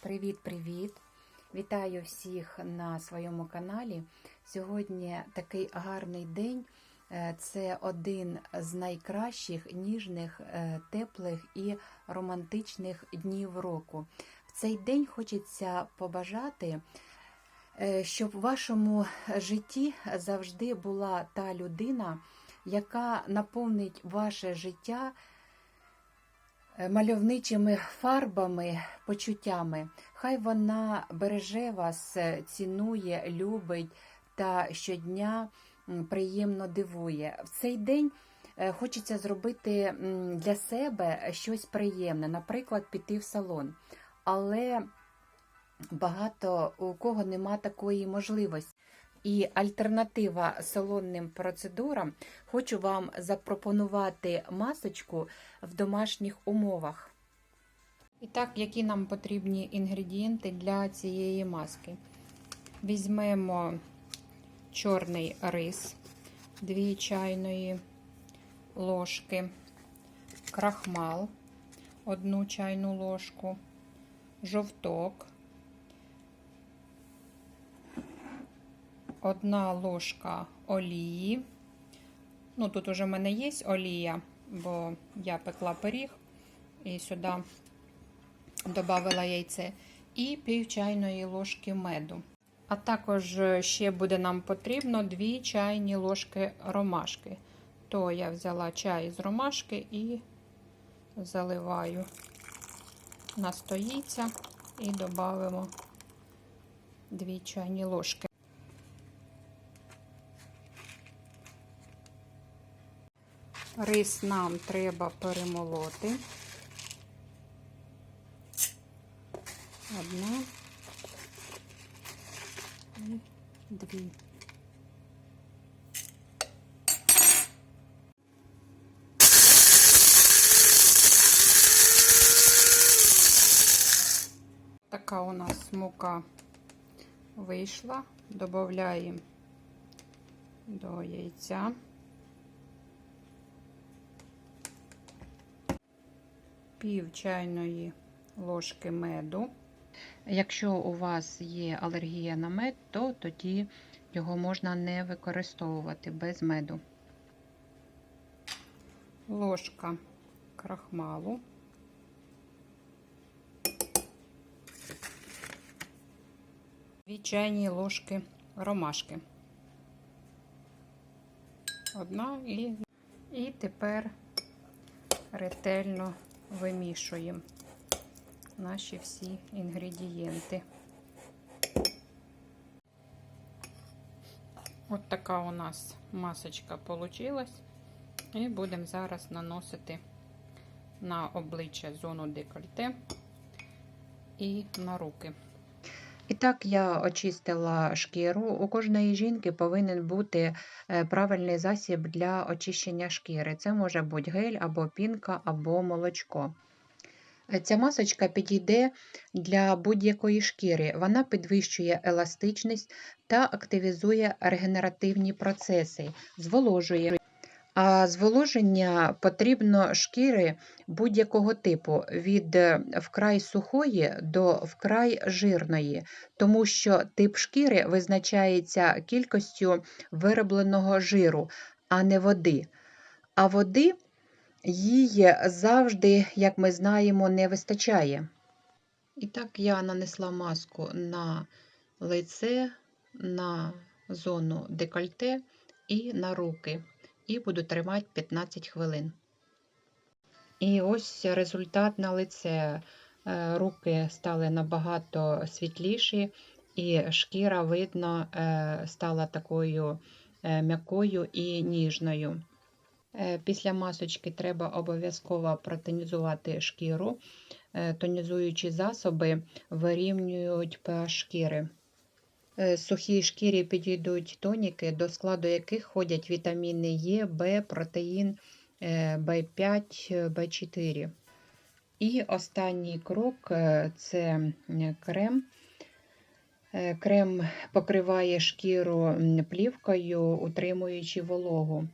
Привіт-привіт! Вітаю всіх на своєму каналі. Сьогодні такий гарний день. Е, Це один з найкращих, ніжних, е, теплих і романтичних днів року. В цей день хочеться побажати, е, щоб в вашому житті завжди була та людина, яка наповнить ваше життя мальовничими фарбами, почуттями. Хай вона береже вас, е, цінує, любить та щодня приємно дивує. В цей день е, хочеться зробити для себе щось приємне, наприклад, піти в салон. Але багато у кого нема такої можливості. І альтернатива салонним процедурам хочу вам запропонувати масочку в домашніх умовах. І так, які нам потрібні інгредієнти для цієї маски? Візьмемо чорний рис, 2 чайної ложки, крахмал, 1 чайну ложку, жовток, одна ложка олії. Ну, тут уже в мене є олія, бо я пекла пиріг і сюди додала яйце. І пів чайної ложки меду. А також ще буде нам потрібно 2 чайні ложки ромашки. То я взяла чай з ромашки і заливаю настоїться і додаємо 2 чайні ложки. Рис нам треба перемолоти. Одна дві. Така у нас мука вийшла. Додаємо до яйця. Пів чайної ложки меду. Якщо у вас є алергія на мед, то тоді його можна не використовувати без меду. Ложка крахмалу. Дві чайні ложки ромашки. Одна і, і тепер ретельно вимішуємо наші всі інгредієнти. От така у нас масочка получилась. І будемо зараз наносити на обличчя зону декольте і на руки. І так я очистила шкіру. У кожної жінки повинен бути е, правильний засіб для очищення шкіри. Це може бути гель або пінка, або молочко. Ця масочка підійде для будь-якої шкіри. Вона підвищує еластичність та активізує регенеративні процеси, зволожує. А зволоження потрібно шкіри будь-якого типу, від вкрай сухої до вкрай жирної, тому що тип шкіри визначається кількістю виробленого жиру, а не води. А води їй завжди, як ми знаємо, не вистачає. І так я нанесла маску на лице, на зону декольте і на руки. І буду тримати 15 хвилин. І ось результат на лице. Е, Руки стали набагато світліші, і шкіра, видно, е, стала такою е, м'якою і ніжною. Після масочки треба обов'язково протонізувати шкіру. Тонізуючі засоби вирівнюють pH шкіри. Е, Сухій шкірі підійдуть тоніки, до складу яких входять вітаміни Е, В, протеїн В5, В4. І останній крок е, це крем. Е, Крем покриває шкіру плівкою, утримуючи вологу.